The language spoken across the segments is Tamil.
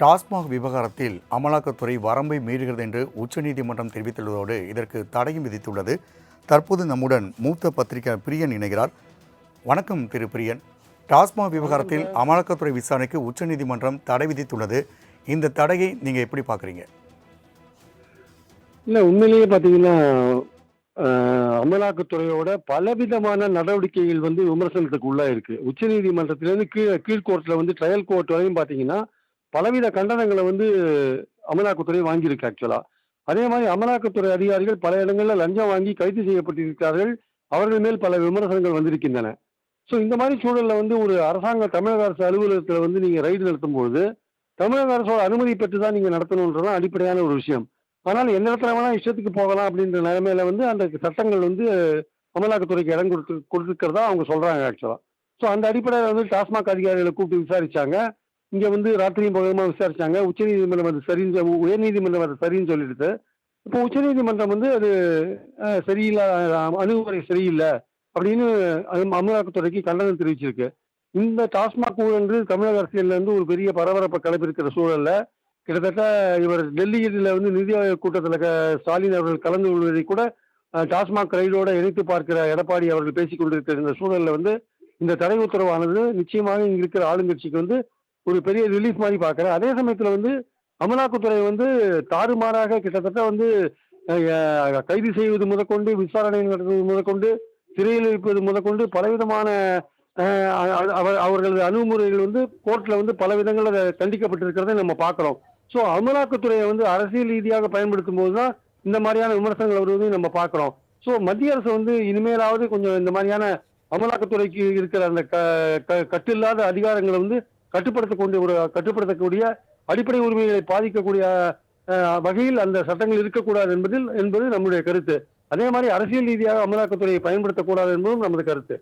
டாஸ்மாக் விவகாரத்தில் அமலாக்கத்துறை வரம்பை மீறுகிறது என்று உச்சநீதிமன்றம் தெரிவித்துள்ளதோடு இதற்கு தடையும் விதித்துள்ளது. தற்போது நம்முடன் மூத்த பத்திரிகை பிரியன் இணைகிறார். வணக்கம் திரு பிரியன். டாஸ்மாக் விவகாரத்தில் அமலாக்கத்துறை விசாரணைக்கு உச்சநீதிமன்றம் தடை விதித்துள்ளது. இந்த தடையை நீங்க எப்படி பார்க்குறீங்க? இல்ல உண்மையிலேயே பாத்தீங்கன்னா அஹ், அமலாக்கத்துறையோட பலவிதமான நடவடிக்கைகள் வந்து விமர்சனத்துக்கு உள்ளா இருக்கு உச்சநீதிமன்றத்திலிருந்து கீழ் கீழ்கோர்ட்ல வந்து ட்ரையல் கோர்ட் வரையும் பாத்தீங்கன்னா பலவித கண்டனங்களை வந்து அமலாக்கத்துறை வாங்கியிருக்கு ஆக்சுவலா அதே மாதிரி அமலாக்கத்துறை அதிகாரிகள் பல இடங்களில் லஞ்சம் வாங்கி கைது செய்யப்பட்டிருக்கிறார்கள். அவர்கள் மேல் பல விமர்சனங்கள் வந்திருக்கின்றன. ஸோ இந்த மாதிரி சூழலில் வந்து ஒரு அரசாங்க தமிழக அரசு அலுவலகத்தில் வந்து நீங்க ரைடு நடத்தும்பொழுது தமிழக அரசோட அனுமதி பெற்று தான் நீங்க நடத்தணுன்றதான் அடிப்படையான ஒரு விஷயம். ஆனால் எந்த இடத்துல வேணா இஷ்டத்துக்கு போகலாம் அப்படின்ற நிலைமையில வந்து அந்த சட்டங்கள் வந்து அமலாக்கத்துறைக்கு இடம் கொடுத்து கொடுத்துருக்கிறதா அவங்க சொல்றாங்க ஆக்சுவலாக ஸோ அந்த அடிப்படையில் வந்து டாஸ்மாக் அதிகாரிகளை கூப்பிட்டு விசாரிச்சாங்க. இங்கே வந்து ராத்திரியும் பகலுமா விசாரிச்சாங்க. உச்சநீதிமன்றம் அது சரின்னு சொ- உயர்நீதிமன்றம் அது சரின்னு சொல்லிடுது. இப்போ உச்சநீதிமன்றம் வந்து அது சரியில்லை அணுகுமுறை சரியில்லை அப்படின்னு அது அமலாக்கத்துறைக்கு கண்டனம் தெரிவிச்சிருக்கு. இந்த டாஸ்மாக் ஊழல் தமிழக அரசியல்லேருந்து ஒரு பெரிய பரபரப்பை கலப்பிருக்கிற சூழலில் கிட்டத்தட்ட இவர் டெல்லியில் வந்து நிதி ஆயோக் கூட்டத்தில் க- ஸ்டாலின் அவர்கள் கலந்து கொள்வதை கூட டாஸ்மாக் ரயிலோடு இணைத்து பார்க்கிற எடப்பாடி அவர்கள் பேசிக் கொண்டிருக்கிற இந்த சூழலில் வந்து இந்த தடை உத்தரவானது நிச்சயமாக இங்கே இருக்கிற ஆளுங்கட்சிக்கு வந்து ஒரு பெரிய ரிலீஃப் மாதிரி பார்க்குறேன். அதே சமயத்தில் வந்து அமலாக்கத்துறை வந்து தாறுமாறாக கிட்டத்தட்ட வந்து கைது செய்வது முதற்கொண்டு விசாரணை நடத்துவது முதற்கொண்டு சிறையில் வைப்பது முதற்கொண்டு பலவிதமான அவர் அவர்களது அணுகுமுறைகள் வந்து கோர்ட்டில் வந்து பல விதங்களில் கண்டிக்கப்பட்டிருக்கிறதை நம்ம பார்க்குறோம். ஸோ அமலாக்கத்துறையை வந்து அரசியல் ரீதியாக பயன்படுத்தும் போது தான் இந்த மாதிரியான விமர்சனங்கள் வருவதையும் நம்ம பார்க்குறோம். ஸோ மத்திய அரசு வந்து இனிமேலாவது கொஞ்சம் இந்த மாதிரியான அமலாக்கத்துறைக்கு இருக்கிற அந்த க க- கட்டில்லாத அதிகாரங்களை வந்து கட்டுப்படுத்தக்கூடிய ஒரு கட்டுப்படுத்தக்கூடிய அடிப்படை உரிமைகளை பாதிக்கக்கூடிய வகையில் அந்த சட்டங்கள் இருக்கக்கூடாது என்பதில் என்பது நம்முடைய கருத்து. அதே மாதிரி அரசியல் ரீதியாக அமலாக்கத்துறையை பயன்படுத்தக்கூடாது என்பதும் நமது கருத்து.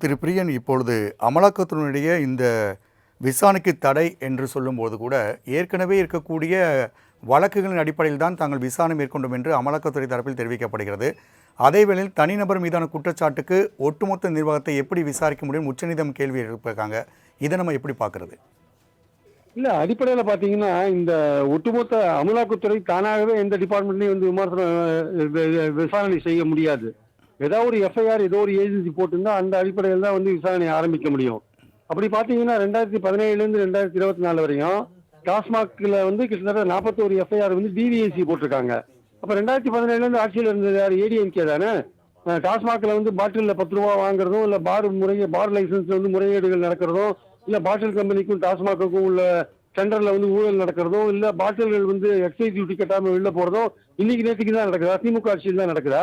திரு பிரியன் இப்பொழுது அமலாக்கத்துறையினுடைய இந்த விசாரணைக்கு தடை என்று சொல்லும்போது கூட ஏற்கனவே இருக்கக்கூடிய வழக்குகளின் அடிப்படையில் தான் தாங்கள் விசாரணை மேற்கொண்டோம் என்று அமலாக்கத்துறை தரப்பில் தெரிவிக்கப்படுகிறது. அதேவேளையில் தனிநபர் மீதான குற்றச்சாட்டுக்கு ஒட்டுமொத்த நிர்வாகத்தை எப்படி விசாரிக்க முடியும்? உச்சநீதம் கேள்வி எழுப்பியிருக்காங்க. இதை நம்ம எப்படி பார்க்கறது? இல்லை அடிப்படையில் பார்த்தீங்கன்னா இந்த ஒட்டுமொத்த அமலாக்கத்துறை தானாகவே எந்த டிபார்ட்மெண்ட்லையும் வந்து விமர்சனம் வி- விசாரணை செய்ய முடியாது. ஏதாவது ஒரு எஃப்ஐஆர் ஏதோ ஒரு ஏஜென்சி போட்டிருந்தா அந்த அடிப்படையில் தான் வந்து விசாரணையை ஆரம்பிக்க முடியும். அப்படி பார்த்தீங்கன்னா ரெண்டாயிரத்தி பதினேழுலேருந்து ரெண்டாயிரத்தி இருபத்தி நாலு வரையும் டாஸ்மாக்ல வந்து கிட்டத்தட்ட நாற்பத்தோரு எஃப்ஐஆர் வந்து டிவிஎஸ்சி போட்டிருக்காங்க. அப்போ ரெண்டாயிரத்தி பதினேழுல இருந்து ஆட்சியில் இருந்தது யார்? ஏடிஎம்கே தானே? டாஸ்மாகில் டாஸ்மாக்ல வந்து பாட்டிலில் பத்து ரூபா வாங்குறதும் இல்லை பார் முறைய பார் லைசன்ஸ் வந்து முறைகேடுகள் நடக்கிறதும் இல்லை பாட்டில் கம்பெனிக்கும் டாஸ்மாக்குக்கும் உள்ள டெண்டரில் வந்து ஊழல் நடக்கிறதும் இல்லை பாட்டில்கள் வந்து எக்ஸைஸ் டியூட்டி கட்டாமல் வெளில போகிறதோ இன்னைக்கு நேற்றுக்கு தான் நடக்குதா? திமுக ஆட்சியில் தான் நடக்குதா?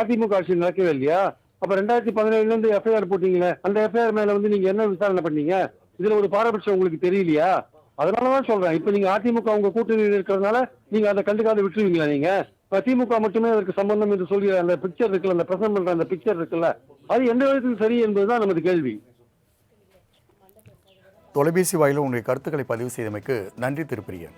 அதிமுக ஆட்சியில் நடக்கவே இல்லையா? அப்போ ரெண்டாயிரத்தி பதினேழுலேருந்து எஃப்ஐஆர் போட்டிங்களே அந்த எஃப்ஐஆர் மேலே வந்து நீங்கள் என்ன விசாரணை பண்ணீங்க? இதில் ஒரு பாரபட்சம் உங்களுக்கு தெரியலையா? அதனாலதான் சொல்றேன். இப்போ நீங்க அதிமுக உங்க கூட்டணியில் இருக்கிறதுனால நீங்க அதை கண்டுக்காத விட்டுருவீங்களா நீங்க? திமுக மட்டுமே அதற்கு சம்பந்தம் என்று சொல்லி அந்த பிக்சர் இருக்குல்ல அந்த பிரசன்ட் பண்ற அந்த பிக்சர் இருக்குல்ல அது எந்த விதத்துக்கு சரி என்பதுதான் நமது கேள்வி. தொலைபேசி வாயிலும் உங்களுடைய கருத்துக்களை பதிவு செய்தமைக்கு நன்றி திருப்பிரியன்